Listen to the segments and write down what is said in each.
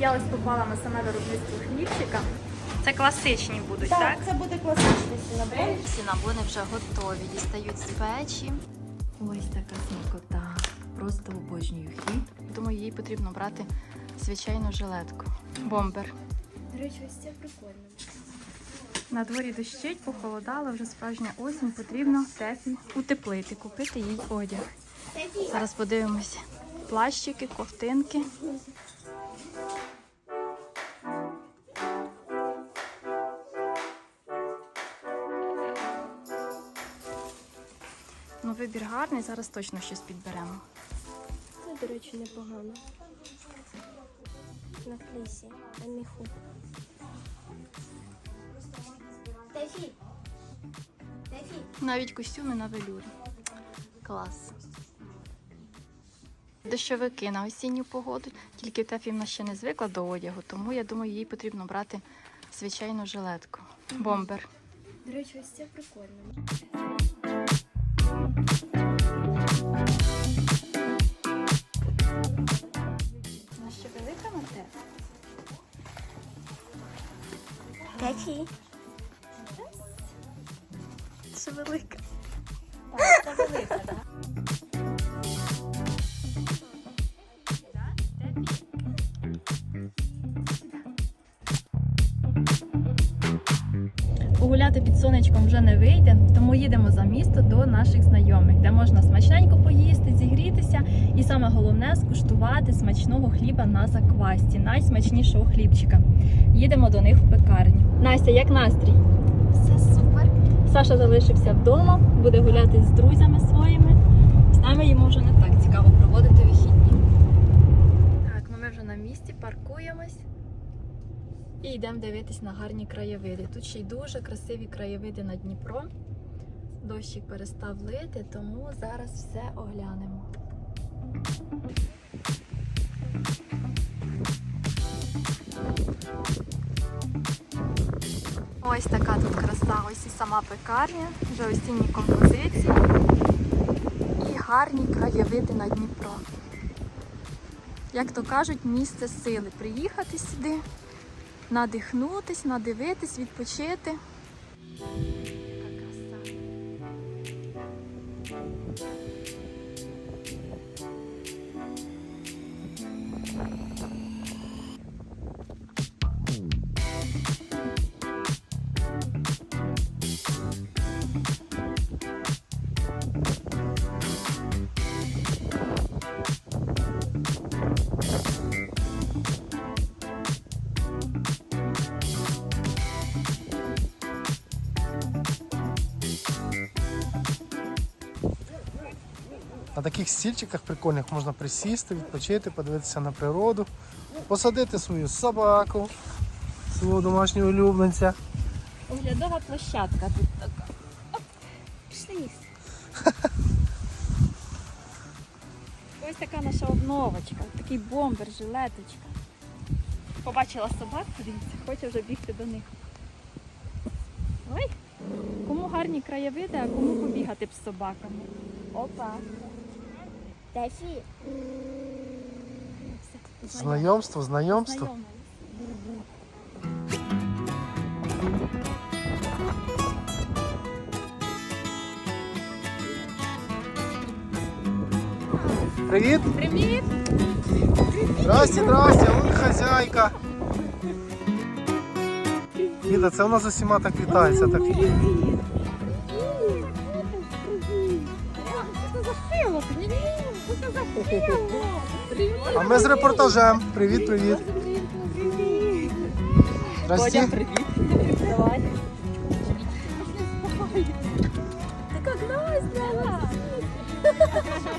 Я ось попала на саме виробництво хлібчика. Це класичні будуть, так? Так, це буде класичний сінабон. Сінабони вже готові, дістають з печі. Ось така смакота. Просто обожнюю хліб. Думаю, їй потрібно брати звичайну жилетку. Бомбер. До речі, ось це прикольно. На дворі дощить, похолодало, вже справжня осінь. Потрібно Тефі утеплити, купити їй одяг. Зараз подивимося. Плащики, ковтинки. Вибір гарний, зараз точно щось підберемо. Це, до речі, непогано. На флісі, на міху. Навіть костюми на велюрі. Клас. Дощовики на осінню погоду. Тільки Тефі в нас ще не звикла до одягу, тому я думаю, їй потрібно брати звичайну жилетку. Бомбер. До речі, ось це прикольно. Погуляти під сонечком вже не вийде, тому їдемо за місто до наших знайомих, де можна смачненько поїсти, зігрітися і саме головне скуштувати смачного хліба на заквасті, найсмачнішого хлібчика. Їдемо до них в пекарню. Настя, як настрій? Все супер. Саша залишився вдома, буде гуляти з друзями своїми. З нами йому вже не так цікаво проводити вихідні. Так, ну ми вже на місці, паркуємось і йдемо дивитись на гарні краєвиди. Тут ще й дуже красиві краєвиди на Дніпро. Дощик перестав лити, тому зараз все оглянемо. Ось така тут краса, ось і сама пекарня, вже осінні композиції і гарні краєвиди на Дніпро. Як то кажуть, місце сили. Приїхати сюди, надихнутись, надивитись, відпочити. На таких стільчиках прикольних можна присісти, відпочити, подивитися на природу, посадити свою собаку, свого домашнього улюбленця. Оглядова площадка тут така. Пішли. Ось така наша обновочка, такий бомбер, жилеточка. Побачила собак, дивіться, хоче вже бігти до них. Ой, кому гарні краєвиди, а кому побігати б з собаками. Опа. Тефі. Знайомство, знайомство. Привіт! Привіт! Здрасте, здрасте, вон хазяйка. Діда, це у нас з усіма так вітається. Так. А ми з репортажем. Привіт, привіт. Здрасте. привіт. Давай. Ти як Настя!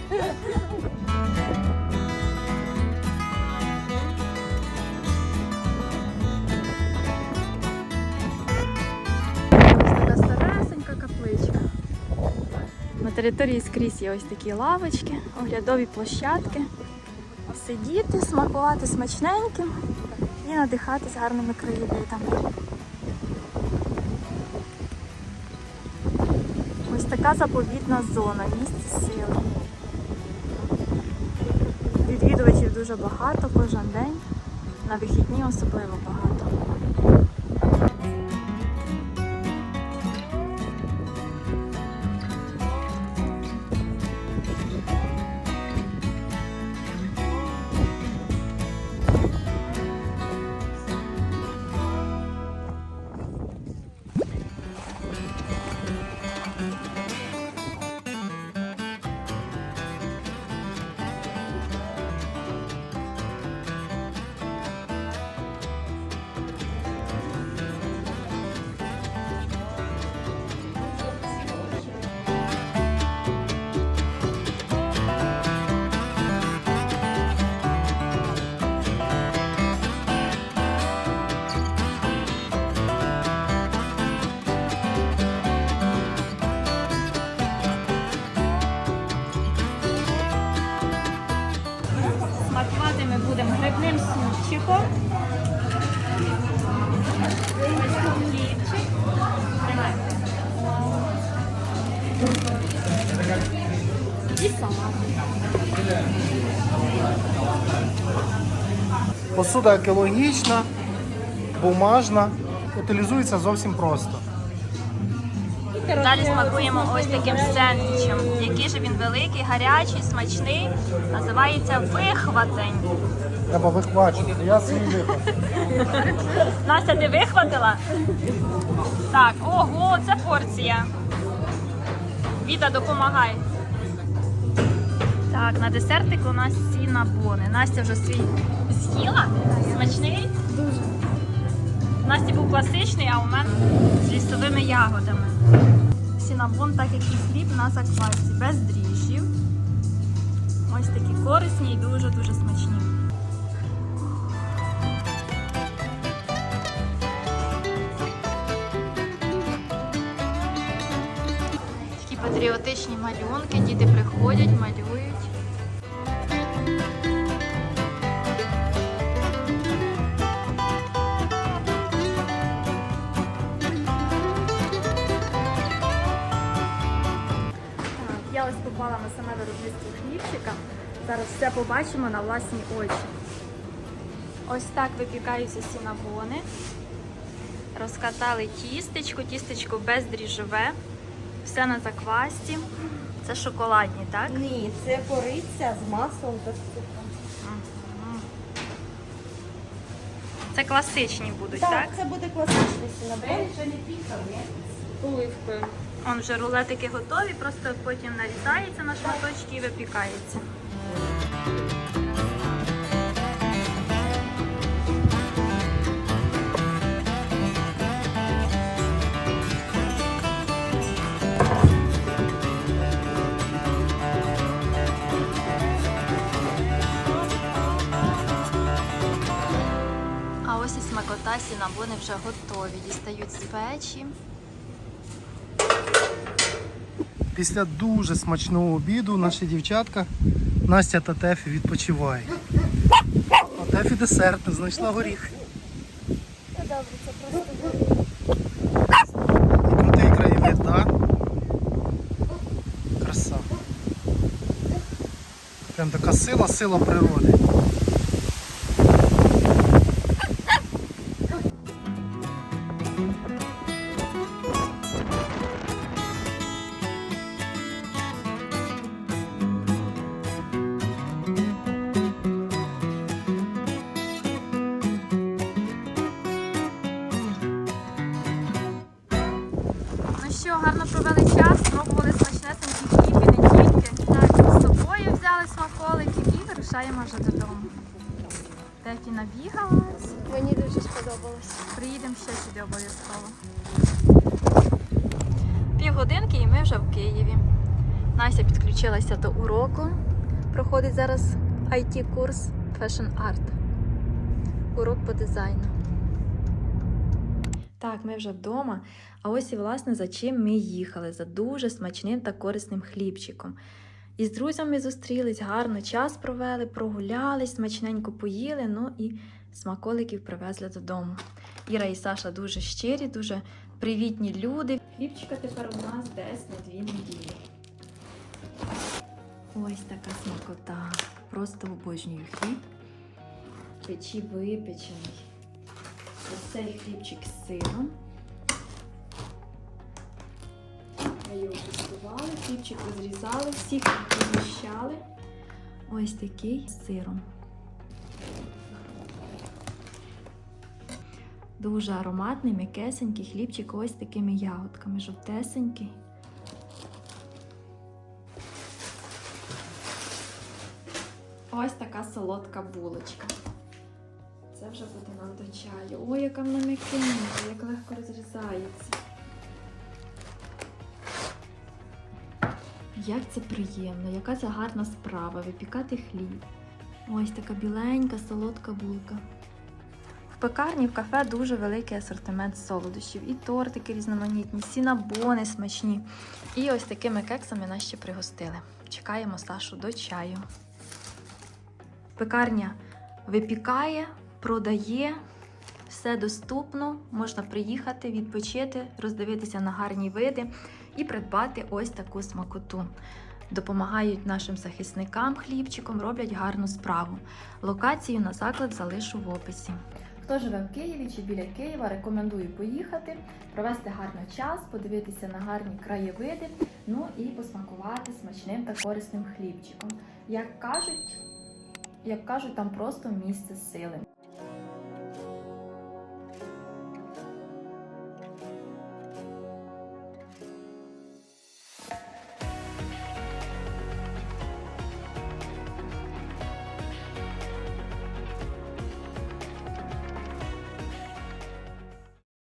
території скрізь є ось такі лавочки, оглядові площадки. Сидіти, смакувати смачненьким і надихатись гарними краєвидами. Ось така заповітна зона, місце сили. Відвідувачів дуже багато кожен день. На вихідні особливо багато. Грибним супчиком. Посуда екологічна, бумажна, утилізується зовсім просто. Далі смакуємо ось таким сендвічем. Який же він великий, гарячий, смачний. Називається вихватень. Треба вихвачити. Я свій виход. Настя, ти вихватила? Так, ого, це порція. Віта, допомагай. Так, на десертик у нас сінабони. Настя вже свій з'їла. Смачний? Дуже. Насті був класичний, а у мене з лісовими ягодами. Сінабон, так як і хліб на заквасці, без дріжджів. Ось такі корисні і дуже-дуже смачні. Такі патріотичні малюнки, діти приходять, малюють. Я ось попала на саме виробництво хлібчика. Зараз все побачимо на власні очі. Ось так випікаються сінабони. Розкатали тістечко, тістечко бездріжджове, все на заквасті. Це шоколадні, так? Ні, це кориця з маслом та цукром. Це класичні будуть, так? Так, це буде класичний сінабон. Оливкою. Он вже рулетики готові, просто потім нарізається на шматочки і випікається. А ось і смакота сінабони вже готові. Дістають з печі. Після дуже смачного обіду наші дівчатка Настя та Тефі відпочивають. А Тефі десерт знайшла горіх. Та добре, це просто крутий краєвид, так? Краса. Прям така сила, сила природи. Тефі набігалась. мені дуже сподобалось. Приїдемо ще сюди обов'язково. Півгодинки і ми вже в Києві. Настя підключилася до уроку. Проходить зараз IT-курс Fashion Art. Урок по дизайну. Так, ми вже вдома. А ось і власне за чим ми їхали за дуже смачним та корисним хлібчиком. І з друзями зустрілись, гарно час провели, прогулялись, смачненько поїли, ну і смаколиків привезли додому. Іра і Саша дуже щирі, дуже привітні люди. Хлібчика тепер у нас десь на дві неділі. Ось така смакота. Просто обожнюю хліб. печі випечений. Ось цей хлібчик з сиром. Ми його тестували, хлібчик розрізали, всіх поміщали. Ось такий з сиром. Дуже ароматний, м'якесенький хлібчик ось такими ягодками, жовтесенький. Ось така солодка булочка. Це вже буде нам до чаю. Ой, яка вона м'якенька, як легко розрізається. Як це приємно, яка це гарна справа випікати хліб. Ось така біленька, солодка булка. В пекарні в кафе дуже великий асортимент солодощів. І тортики різноманітні, сінабони смачні. І ось такими кексами нас ще пригостили. Чекаємо Сашу до чаю. Пекарня випікає, продає, все доступно. Можна приїхати, відпочити, роздивитися на гарні види і придбати ось таку смакоту. Допомагають нашим захисникам хлібчиком, роблять гарну справу. Локацію на заклад залишу в описі. Хто живе в Києві чи біля Києва, рекомендую поїхати, провести гарний час, подивитися на гарні краєвиди, ну і посмакувати смачним та корисним хлібчиком. Як кажуть, як кажуть, там просто місце сили.